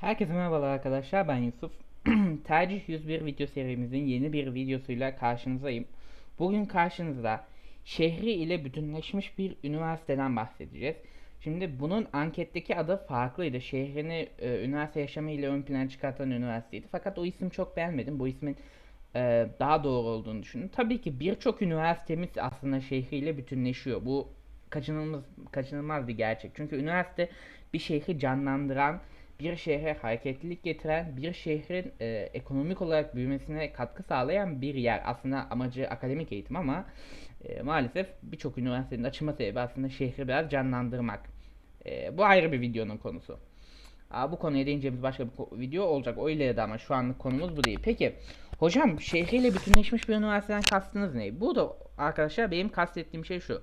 Herkese merhabalar arkadaşlar ben Yusuf. Tercih 101 video serimizin yeni bir videosuyla karşınızdayım. Bugün karşınızda şehri ile bütünleşmiş bir üniversiteden bahsedeceğiz. Şimdi bunun anketteki adı farklıydı. Şehrini e, üniversite yaşamı ile ön plana çıkartan üniversiteydi. Fakat o isim çok beğenmedim. Bu ismin e, daha doğru olduğunu düşündüm. Tabii ki birçok üniversitemiz aslında şehriyle bütünleşiyor. Bu kaçınılmaz kaçınılmaz bir gerçek. Çünkü üniversite bir şehri canlandıran, bir şehre hareketlilik getiren, bir şehrin e, ekonomik olarak büyümesine katkı sağlayan bir yer. Aslında amacı akademik eğitim ama e, maalesef birçok üniversitenin açılma sebebi aslında şehri biraz canlandırmak. E, bu ayrı bir videonun konusu. Aa, bu konuya değineceğimiz başka bir video olacak. O ileride ama şu anlık konumuz bu değil. Peki hocam şehriyle bütünleşmiş bir üniversiteden kastınız ne? Bu da arkadaşlar benim kastettiğim şey şu.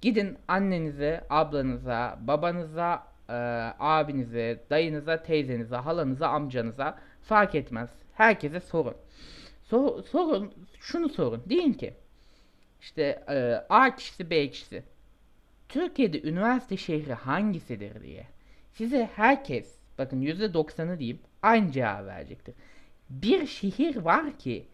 Gidin annenize, ablanıza, babanıza, e, abinize, dayınıza, teyzenize, halanıza, amcanıza fark etmez. Herkese sorun. Sor- sorun, şunu sorun. Deyin ki işte e, A kişisi B kişisi. Türkiye'de üniversite şehri hangisidir diye. Size herkes, bakın %90'ı diyeyim, aynı cevabı verecektir. Bir şehir var ki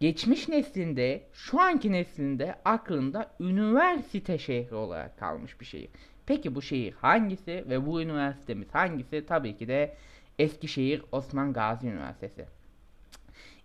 geçmiş neslinde, şu anki neslinde aklında üniversite şehri olarak kalmış bir şehir. Peki bu şehir hangisi ve bu üniversitemiz hangisi? Tabii ki de Eskişehir Osman Gazi Üniversitesi.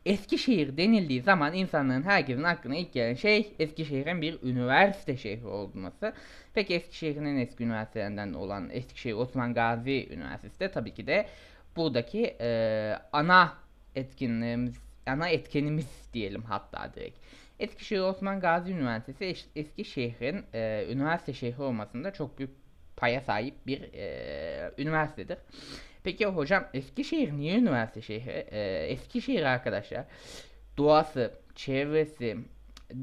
Eskişehir denildiği zaman insanların herkesin aklına ilk gelen şey Eskişehir'in bir üniversite şehri olması. Peki Eskişehir'in en eski üniversitelerinden olan Eskişehir Osman Gazi Üniversitesi de tabii ki de buradaki eee, ana etkinliğimiz, ana etkenimiz diyelim hatta direkt. Eskişehir Osman Gazi Üniversitesi Eskişehir'in eee, üniversite şehri olmasında çok büyük paya sahip bir eee, üniversitedir. Peki hocam Eskişehir niye üniversite şehri? Ee, Eskişehir arkadaşlar doğası, çevresi,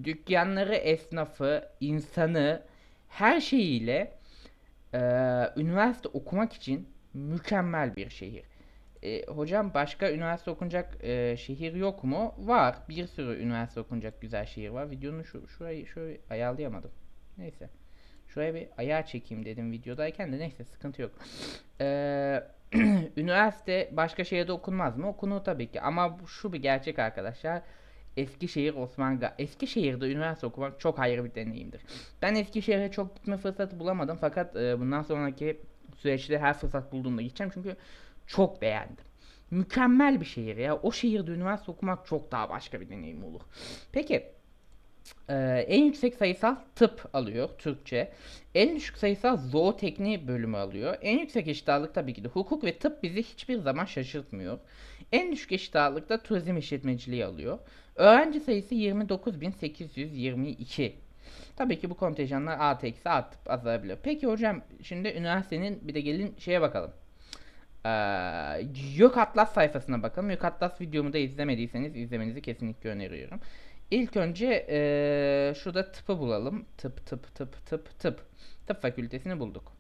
dükkanları, esnafı, insanı her şeyiyle e, üniversite okumak için mükemmel bir şehir. E, hocam başka üniversite okunacak e, şehir yok mu? Var. Bir sürü üniversite okunacak güzel şehir var. Videonun şu şurayı şöyle ayarlayamadım. Neyse. Şuraya bir ayağa çekeyim dedim videodayken de neyse sıkıntı yok. Eee üniversite başka şehirde okunmaz mı? Okunur tabii ki ama şu bir gerçek arkadaşlar. Eskişehir Osman Eskişehir'de üniversite okumak çok ayrı bir deneyimdir. Ben Eskişehir'e çok gitme fırsatı bulamadım fakat e, bundan sonraki süreçte her fırsat bulduğumda gideceğim çünkü çok beğendim. Mükemmel bir şehir ya. O şehirde üniversite okumak çok daha başka bir deneyim olur. Peki ee, en yüksek sayısal tıp alıyor Türkçe. En düşük sayısal zootekni bölümü alıyor. En yüksek eşit ağırlık tabii ki de hukuk ve tıp bizi hiçbir zaman şaşırtmıyor. En düşük eşit ağırlıkta turizm işletmeciliği alıyor. Öğrenci sayısı 29.822. Tabii ki bu kontenjanlar artı eksi artıp azalabiliyor. Peki hocam şimdi üniversitenin bir de gelin şeye bakalım. Ee, Yok Atlas sayfasına bakalım. Yok Atlas videomu da izlemediyseniz izlemenizi kesinlikle öneriyorum. İlk önce eee, şurada tıpı bulalım. Tıp tıp tıp tıp tıp. Tıp fakültesini bulduk.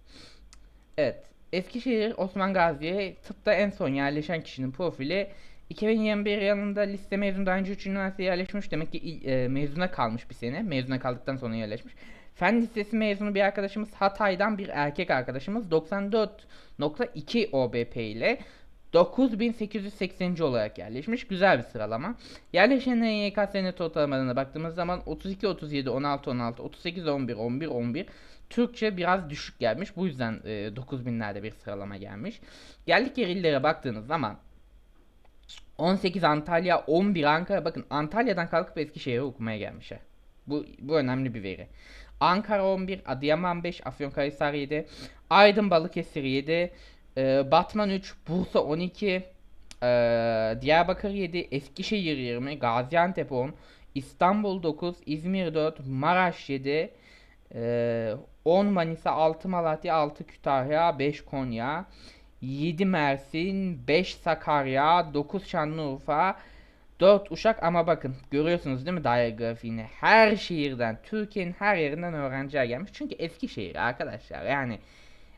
Evet. Eskişehir Osman Gazi'ye tıpta en son yerleşen kişinin profili 2021 yılında liste mezunu daha önce 3 üniversiteye yerleşmiş. Demek ki e, mezuna kalmış bir sene. Mezuna kaldıktan sonra yerleşmiş. Fen lisesi mezunu bir arkadaşımız Hatay'dan bir erkek arkadaşımız 94.2 OBP ile 9880. olarak yerleşmiş. Güzel bir sıralama. Yerleşen YKS net ortalamalarına baktığımız zaman 32 37 16 16 38 11 11 11 Türkçe biraz düşük gelmiş. Bu yüzden e, 9000'lerde bir sıralama gelmiş. Geldik yer illere baktığınız zaman 18 Antalya, 11 Ankara. Bakın Antalya'dan kalkıp Eskişehir'e okumaya gelmişler. Bu, bu önemli bir veri. Ankara 11, Adıyaman 5, Afyonkarahisar 7, Aydın Balıkesir 7, e, Batman 3, Bursa 12, e, Diyarbakır 7, Eskişehir 20, Gaziantep 10, İstanbul 9, İzmir 4, Maraş 7, e, 10 Manisa, 6 Malatya, 6 Kütahya, 5 Konya, 7 Mersin, 5 Sakarya, 9 Şanlıurfa, 4 Uşak ama bakın görüyorsunuz değil mi diyagrafiğini? Her şehirden, Türkiye'nin her yerinden öğrenciler gelmiş. Çünkü Eskişehir arkadaşlar yani.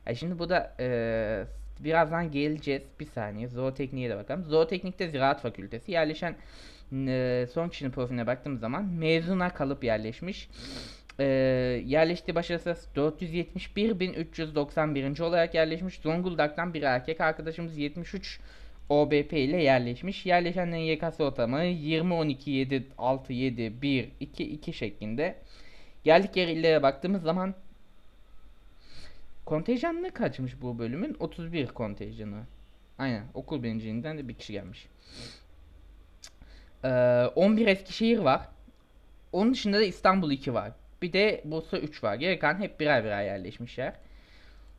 Ya şimdi bu da eee, birazdan geleceğiz. Bir saniye zootekniğe de bakalım. Zooteknikte Ziraat Fakültesi yerleşen eee, son kişinin profiline baktığımız zaman mezuna kalıp yerleşmiş. Ee, yerleştiği başarısız 471.391. olarak yerleşmiş. Zonguldak'tan bir erkek arkadaşımız 73 OBP ile yerleşmiş. Yerleşenlerin YKS ortamı 20 12 7 6 7 1 2 2 şeklinde. Geldik yer illere baktığımız zaman kontenjan ne kaçmış bu bölümün? 31 kontenjanı. Aynen okul birinciliğinden de bir kişi gelmiş. Ee, 11 Eskişehir var. Onun dışında da İstanbul 2 var. Bir de Bursa 3 var. Geri kalan hep birer birer yerleşmişler.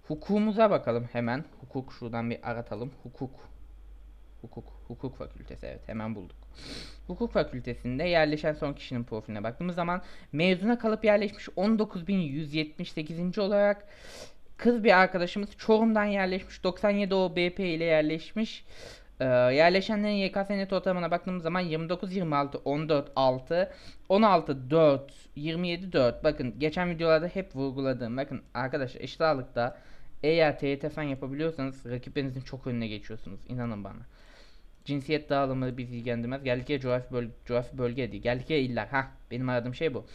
Hukukumuza bakalım hemen. Hukuk şuradan bir aratalım. Hukuk. Hukuk. Hukuk fakültesi evet hemen bulduk. Hukuk fakültesinde yerleşen son kişinin profiline baktığımız zaman mezuna kalıp yerleşmiş 19.178. olarak kız bir arkadaşımız Çorum'dan yerleşmiş 97 OBP ile yerleşmiş. Ee, yerleşenlerin YKS net ortalamana baktığımız zaman 29 26 14 6 16 4 27 4 bakın geçen videolarda hep vurguladığım bakın arkadaşlar eşit ağırlıkta eğer TYT fen yapabiliyorsanız rakiplerinizin çok önüne geçiyorsunuz inanın bana. Cinsiyet dağılımı bizi ilgilendirmez. Geldik ya coğrafi, böl coğrafi bölge değil. Geldik ya iller. Ha benim aradığım şey bu.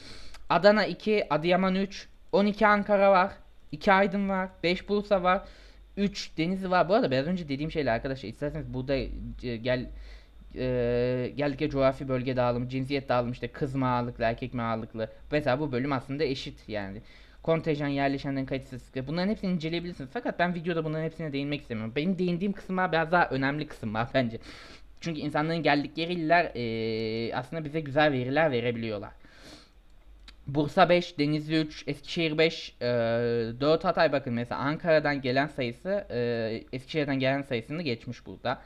Adana 2, Adıyaman 3, 12 Ankara var. 2 Aydın var. 5 Bursa var. 3 Denizli var. Bu arada biraz önce dediğim şeyler arkadaşlar isterseniz burada e, gel e, ya coğrafi bölge dağılımı, cinsiyet dağılımı işte kız mı ağırlıklı, erkek mi ağırlıklı. Mesela bu bölüm aslında eşit yani. Kontenjan yerleşenlerin kalitesi bunların hepsini inceleyebilirsiniz. Fakat ben videoda bunların hepsine değinmek istemiyorum. Benim değindiğim kısımlar biraz daha önemli kısımlar bence. Çünkü insanların geldikleri iller e, aslında bize güzel veriler verebiliyorlar. Bursa 5, Denizli 3, Eskişehir 5, e, 4 Hatay bakın mesela Ankara'dan gelen sayısı e, Eskişehir'den gelen sayısını geçmiş burada.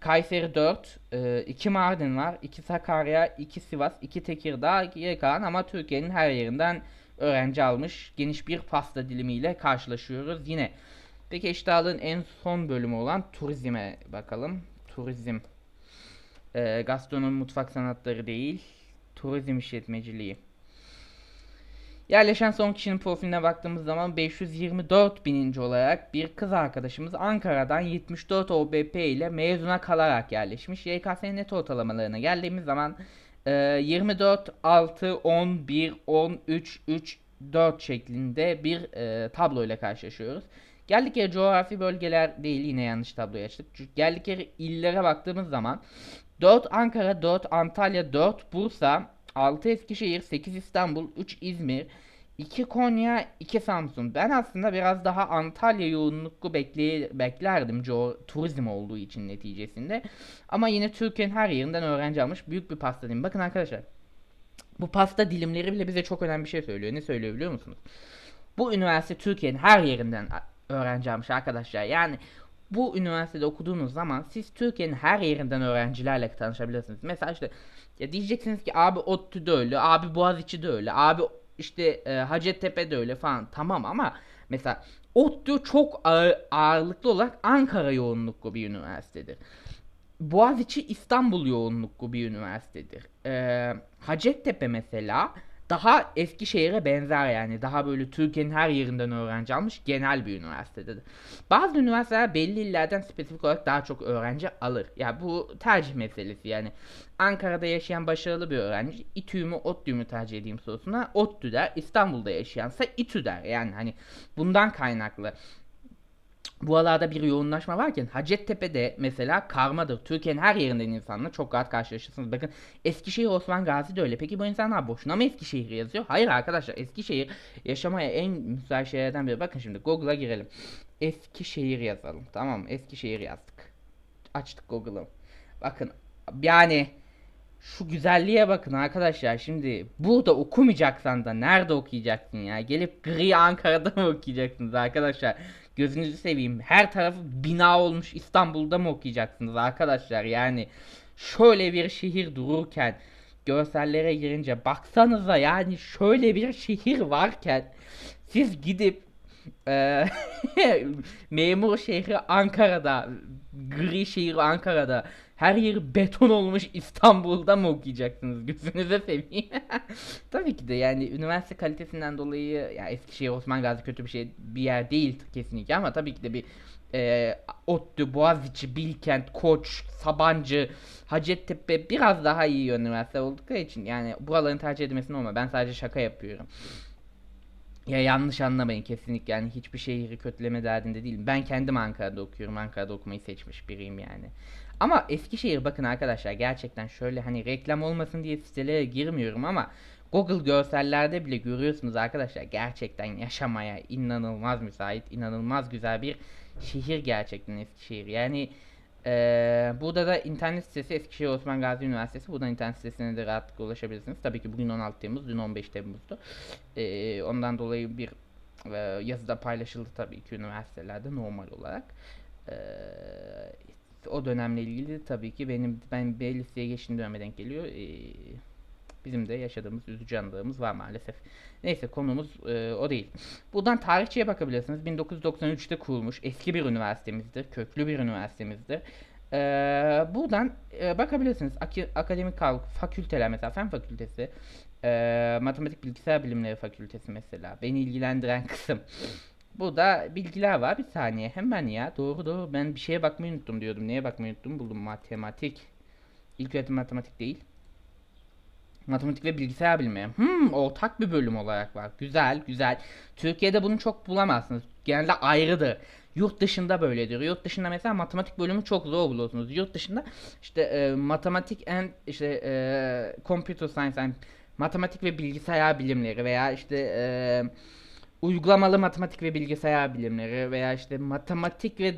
Kayseri 4, e, 2 Mardin var, 2 Sakarya, 2 Sivas, 2 Tekirdağ, geri kalan ama Türkiye'nin her yerinden öğrenci almış. Geniş bir pasta dilimiyle karşılaşıyoruz yine. Peki eşit ağırlığın en son bölümü olan turizme bakalım. Turizm. E, gastronomi mutfak sanatları değil. Turizm işletmeciliği. Yerleşen son kişinin profiline baktığımız zaman 524 bininci olarak bir kız arkadaşımız Ankara'dan 74 OBP ile mezuna kalarak yerleşmiş. YKS net ortalamalarına geldiğimiz zaman 24, 6, 11, 13, 3, 4 şeklinde bir e, tablo ile karşılaşıyoruz. Geldik yere coğrafi bölgeler değil yine yanlış tabloyu açtık. Geldik yere illere baktığımız zaman 4 Ankara, 4 Antalya, 4 Bursa, 6 Eskişehir, 8 İstanbul, 3 İzmir, 2 Konya, 2 Samsun. Ben aslında biraz daha Antalya yoğunluklu bekley beklerdim co turizm olduğu için neticesinde. Ama yine Türkiye'nin her yerinden öğrenci almış. Büyük bir pasta dilimi. Bakın arkadaşlar. Bu pasta dilimleri bile bize çok önemli bir şey söylüyor. Ne söylüyor biliyor musunuz? Bu üniversite Türkiye'nin her yerinden öğrenci almış arkadaşlar. Yani bu üniversitede okuduğunuz zaman siz Türkiye'nin her yerinden öğrencilerle tanışabilirsiniz. Mesela işte ya diyeceksiniz ki abi ODTÜ'de öyle, abi Boğaziçi'de öyle, abi işte e, Hacettepe'de öyle falan tamam ama mesela ODTÜ çok ağır, ağırlıklı olarak Ankara yoğunluklu bir üniversitedir. Boğaziçi İstanbul yoğunluklu bir üniversitedir. E, Hacettepe mesela daha Eskişehir'e benzer yani. Daha böyle Türkiye'nin her yerinden öğrenci almış genel bir üniversitedir. Bazı üniversiteler belli illerden spesifik olarak daha çok öğrenci alır. Ya yani bu tercih meselesi yani. Ankara'da yaşayan başarılı bir öğrenci İTÜ mü ODTÜ mü tercih edeyim sorusuna ODTÜ der. İstanbul'da yaşayansa İTÜ der. Yani hani bundan kaynaklı bu alarda bir yoğunlaşma varken Hacettepe'de mesela karmadır. Türkiye'nin her yerinden insanla çok rahat karşılaşırsınız. Bakın Eskişehir Osman Gazi de öyle. Peki bu insanlar boşuna mı Eskişehir yazıyor? Hayır arkadaşlar Eskişehir yaşamaya en müsait şehirlerden biri. Bakın şimdi Google'a girelim. Eskişehir yazalım. Tamam? Eskişehir yazdık. Açtık Google'ı. Bakın yani şu güzelliğe bakın arkadaşlar. Şimdi burada okumayacaksan da nerede okuyacaksın ya? Gelip gri Ankara'da mı okuyacaksınız arkadaşlar? Gözünüzü seveyim. Her tarafı bina olmuş İstanbul'da mı okuyacaksınız arkadaşlar? Yani şöyle bir şehir dururken görsellere girince baksanıza yani şöyle bir şehir varken siz gidip e, memur şehri Ankara'da gri şehir Ankara'da her yeri beton olmuş İstanbul'da mı okuyacaksınız? Gözünüze seveyim. Tabii ki de yani üniversite kalitesinden dolayı ya Eskişehir Osman Gazi kötü bir şey bir yer değil kesinlikle ama tabii ki de bir e, ODTÜ, Boğaziçi, Bilkent, Koç, Sabancı, Hacettepe biraz daha iyi üniversite oldukları için yani buraların tercih edilmesi normal. Ben sadece şaka yapıyorum. Ya yanlış anlamayın kesinlikle yani hiçbir şehri kötüleme derdinde değilim. Ben kendim Ankara'da okuyorum. Ankara'da okumayı seçmiş biriyim yani. Ama Eskişehir bakın arkadaşlar gerçekten şöyle hani reklam olmasın diye sitelere girmiyorum ama Google görsellerde bile görüyorsunuz arkadaşlar gerçekten yaşamaya inanılmaz müsait, inanılmaz güzel bir şehir gerçekten Eskişehir. Yani eee, burada da internet sitesi Eskişehir Osman Gazi Üniversitesi. Buradan internet sitesine de rahatlıkla ulaşabilirsiniz. Tabii ki bugün 16 Temmuz, dün 15 Temmuz'du. Eee, ondan dolayı bir eee, yazıda paylaşıldı tabii ki üniversitelerde normal olarak. Eee, o dönemle ilgili tabii ki benim ben B listeye geçtiğim döneme denk geliyor. Eee, bizim de yaşadığımız üzücü anılarımız var maalesef. Neyse konumuz eee, o değil. Buradan tarihçiye bakabilirsiniz. 1993'te kurulmuş eski bir üniversitemizdir. Köklü bir üniversitemizdir. Eee, buradan eee, bakabilirsiniz. Aki- akademik fakülteler mesela fen fakültesi, eee, matematik bilgisayar bilimleri fakültesi mesela. Beni ilgilendiren kısım. Burada bilgiler var. Bir saniye hemen ya. Doğru doğru. Ben bir şeye bakmayı unuttum diyordum. Neye bakmayı unuttum? Buldum. Matematik. İlk öğretim matematik değil. Matematik ve bilgisayar bilimleri. Hmm, ortak bir bölüm olarak var. Güzel, güzel. Türkiye'de bunu çok bulamazsınız. Genelde ayrıdır. Yurt dışında böyledir. Yurt dışında mesela matematik bölümü çok zor buluyorsunuz. Yurt dışında işte e, matematik and işte e, computer science and matematik ve bilgisayar bilimleri veya işte e, uygulamalı matematik ve bilgisayar bilimleri veya işte matematik ve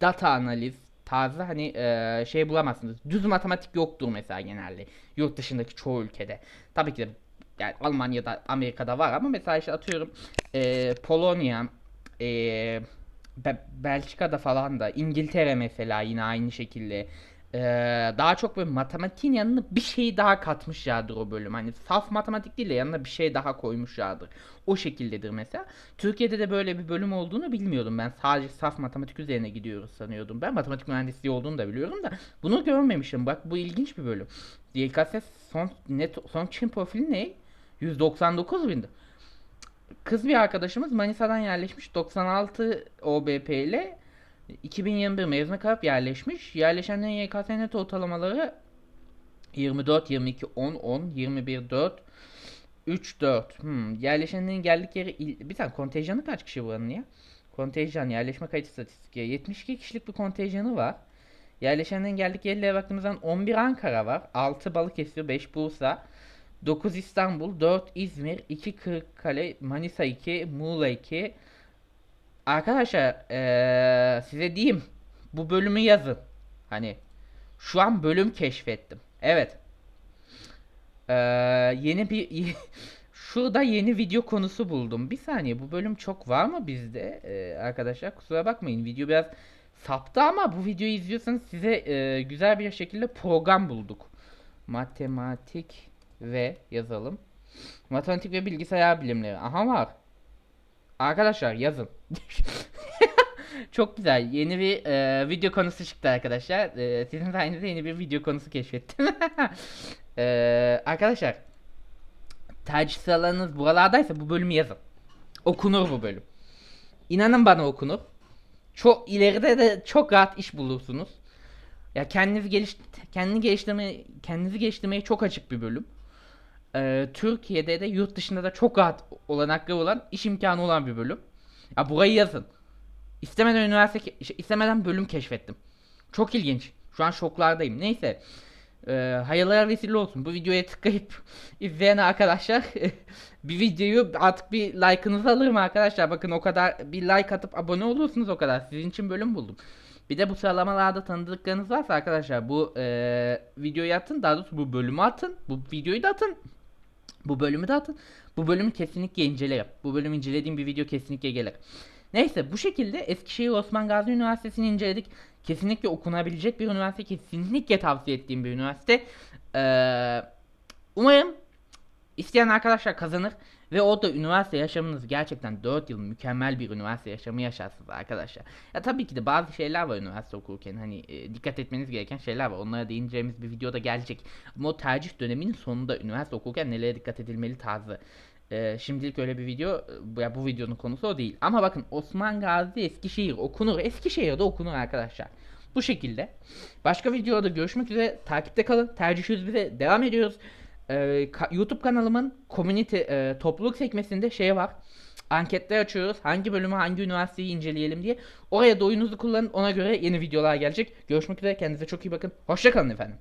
data analiz tarzı hani e, şey bulamazsınız. Düz matematik yoktur mesela genelde yurt dışındaki çoğu ülkede. Tabii ki de yani Almanya'da, Amerika'da var ama mesela işte atıyorum e, Polonya, e, Be- Belçika'da falan da, İngiltere mesela yine aynı şekilde. E, daha çok böyle matematiğin yanına bir şey daha katmışlardır o bölüm. Hani saf matematik değil de yanına bir şey daha koymuşlardır. O şekildedir mesela. Türkiye'de de böyle bir bölüm olduğunu bilmiyordum ben. Sadece saf matematik üzerine gidiyoruz sanıyordum. Ben matematik mühendisliği olduğunu da biliyorum da bunu görmemişim. Bak bu ilginç bir bölüm. YKS son net son Çin profili ne? 199 bindi. Kız bir arkadaşımız Manisa'dan yerleşmiş 96 OBP ile 2021 mezuna kalıp yerleşmiş. Yerleşenlerin YKS net ortalamaları 24, 22, 10, 10, 21, 4, 3, 4. Hmm. Yerleşenlerin geldik yeri bir tane kontenjanı kaç kişi buranın ya? Kontenjan yerleşme kayıt istatistik 72 kişilik bir kontenjanı var. Yerleşenlerin geldik yerlere baktığımızdan 11 Ankara var. 6 Balıkesir, 5 Bursa, 9 İstanbul, 4 İzmir, 2 Kırıkkale, Manisa 2, Muğla 2. Arkadaşlar eee, size diyeyim bu bölümü yazın. Hani şu an bölüm keşfettim. Evet. Eee, yeni bir şurada yeni video konusu buldum. Bir saniye bu bölüm çok var mı bizde Eee, arkadaşlar? Kusura bakmayın video biraz saptı ama bu videoyu izliyorsanız size eee, güzel bir şekilde program bulduk. Matematik ve yazalım. Matematik ve bilgisayar bilimleri. Aha var. Arkadaşlar yazın. Çok güzel. Yeni bir e, video konusu çıktı arkadaşlar. E, sizin sayenizde yeni bir video konusu keşfettim. E, arkadaşlar tercih sıralarınız buralardaysa bu bölümü yazın. Okunur bu bölüm. İnanın bana okunur. Çok ileride de çok rahat iş bulursunuz. Ya kendinizi geliş kendini geliştirmeye kendinizi geliştirmeye çok açık bir bölüm. Ee, Türkiye'de de yurt dışında da çok rahat olanakları olan iş imkanı olan bir bölüm. Ya burayı yazın. İstemeden üniversite şey, istemeden bölüm keşfettim. Çok ilginç. Şu an şoklardayım. Neyse. Ee, hayırlara vesile olsun. Bu videoya tıklayıp izleyen arkadaşlar bir videoyu artık bir like'ınızı alırım arkadaşlar. Bakın o kadar bir like atıp abone olursunuz o kadar. Sizin için bölüm buldum. Bir de bu sıralamalarda tanıdıklarınız varsa arkadaşlar bu eee videoyu atın. Daha doğrusu bu bölümü atın. Bu videoyu da atın. Bu bölümü de atın. Bu bölümü kesinlikle incelerim. Bu bölümü incelediğim bir video kesinlikle gelir. Neyse bu şekilde Eskişehir Osman Gazi Üniversitesi'ni inceledik. Kesinlikle okunabilecek bir üniversite. Kesinlikle tavsiye ettiğim bir üniversite. Ee, umarım isteyen arkadaşlar kazanır. Ve o da üniversite yaşamınız gerçekten 4 yıl mükemmel bir üniversite yaşamı yaşarsınız arkadaşlar. Ya tabii ki de bazı şeyler var üniversite okurken hani e, dikkat etmeniz gereken şeyler var. Onlara değineceğimiz bir videoda gelecek. Ama o tercih döneminin sonunda üniversite okurken nelere dikkat edilmeli tarzı Ee, şimdilik öyle bir video, bu- ya bu videonun konusu o değil. Ama bakın Osman Gazi Eskişehir okunur. Eskişehir'de okunur arkadaşlar. Bu şekilde. Başka videoda görüşmek üzere. Takipte kalın. Tercih 101'e devam ediyoruz. Ee, ka- YouTube kanalımın community e, topluluk sekmesinde şey var. Anketler açıyoruz. Hangi bölümü hangi üniversiteyi inceleyelim diye. Oraya da oyununuzu kullanın. Ona göre yeni videolar gelecek. Görüşmek üzere. Kendinize çok iyi bakın. Hoşçakalın efendim.